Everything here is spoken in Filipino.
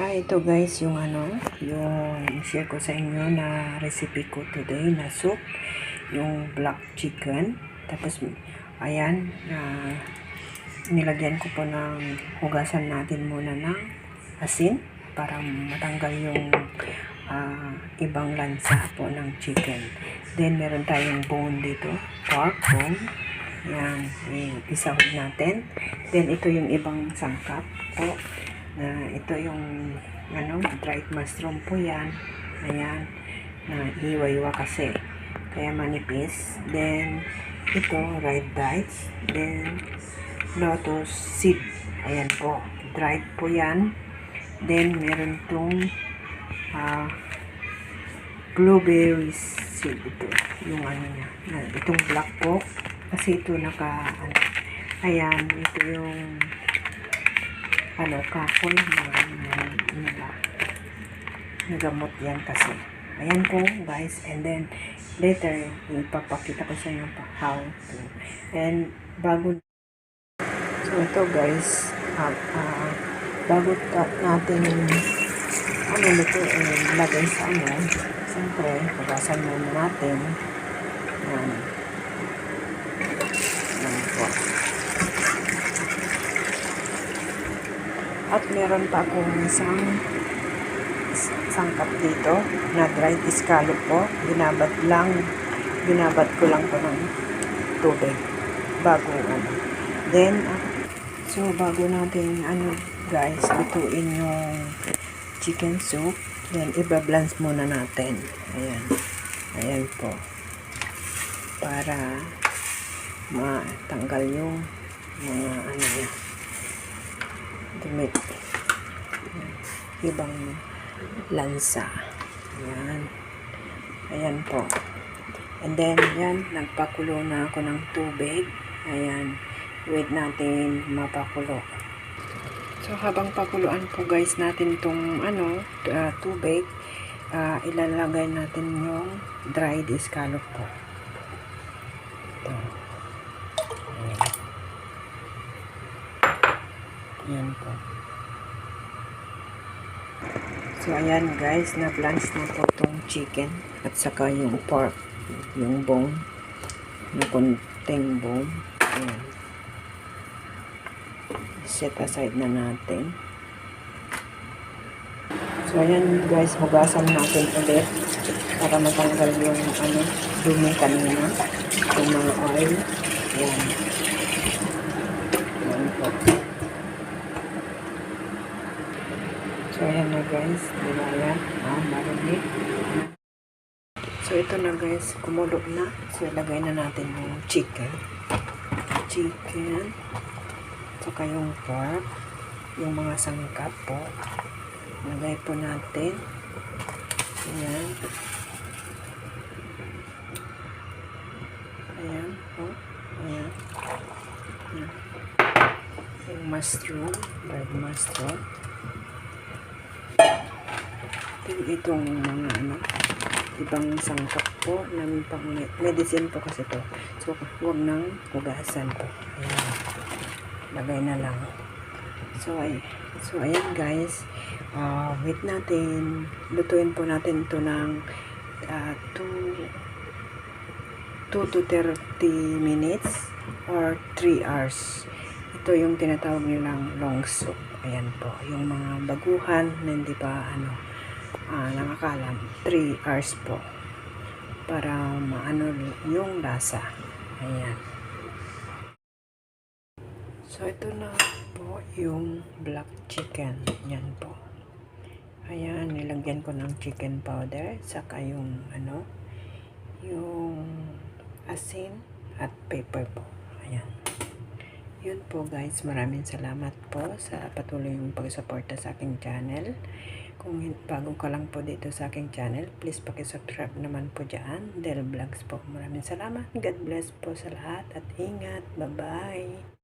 Ah, ito guys, yung ano, yung share ko sa inyo na recipe ko today na soup, yung black chicken. Tapos, ayan, ah, nilagyan ko po ng hugasan natin muna ng asin para matanggal yung ah, ibang lansa po ng chicken. Then, meron tayong bone dito, pork bone. Yan, isahog natin. Then, ito yung ibang sangkap po na ito yung ano, dried mushroom po yan. Ayan, na iwa-iwa kasi. Kaya manipis. Then, ito, red dates. Then, lotus seed. Ayan po. Dried po yan. Then, meron itong ah, blueberry seed. Ito, yung ano niya. Itong black po. Kasi ito naka, ano, ayan, ito yung ano, kahoy na nila. Nagamot yan kasi. Ayan po, guys. And then, later, ipapakita ko sa inyo pa how to. And, bago, so ito guys, ah, ah, bago natin, ano nito, eh, lagay sa ano, siyempre, pagasan muna natin. Yan. Yan po. At meron pa akong isang sangkap dito na dried scallop po. Binabad lang, binabad ko lang po ng tubig bago ano. Then, ah, so bago natin ano guys, lutuin yung chicken soup. Then, iba-blance muna natin. Ayan. Ayan po. Para matanggal yung mga ano niya damit. Ibang lansa. Ayan. Ayan po. And then yan nagpakulo na ako ng tubig. Ayan. Wait natin mapakulo. So habang pakuluan po guys natin tong ano uh, tubig uh, ilalagay natin yung dried scallop po. Ito yan po. So, ayan guys, na-blanch na po itong chicken at saka yung pork, yung bone, na konting bone. Ayan. Set aside na natin. So, ayan guys, hugasan natin ulit para matanggal yung ano, dumi kanina, yung mga oil. Ayan. Ayan po. So, ayan na guys. Di ba yan? Ah, marinig. So, ito na guys. Kumulo na. So, ilagay na natin yung chicken. Chicken. Saka yung pork. Yung mga sangkap po. Ilagay po natin. Ayan. Ayan po. Ayan. Ayan. Yung mushroom. Red mushroom. Then itong mga ano, ibang sangkap po ng pang medicine po kasi to. So, huwag nang hugasan po. Ayan. Lagay na lang. So, ay, so ayan guys. Uh, wait natin. Lutuin po natin to ng uh, 2 2 to 30 minutes or 3 hours. Ito yung tinatawag nilang long soup. Ayan po. Yung mga baguhan na hindi pa ano, ah, nakakalam 3 hours po. Para maano yung lasa. Ayan. So ito na po yung black chicken. Yan po. Ayan nilagyan ko ng chicken powder saka yung ano yung asin at pepper po. Ayan yun po guys, maraming salamat po sa patuloy yung pagsuporta sa aking channel. Kung bago ka lang po dito sa aking channel, please pakisubscribe naman po dyan. Del Vlogs po. Maraming salamat. God bless po sa lahat at ingat. Bye-bye.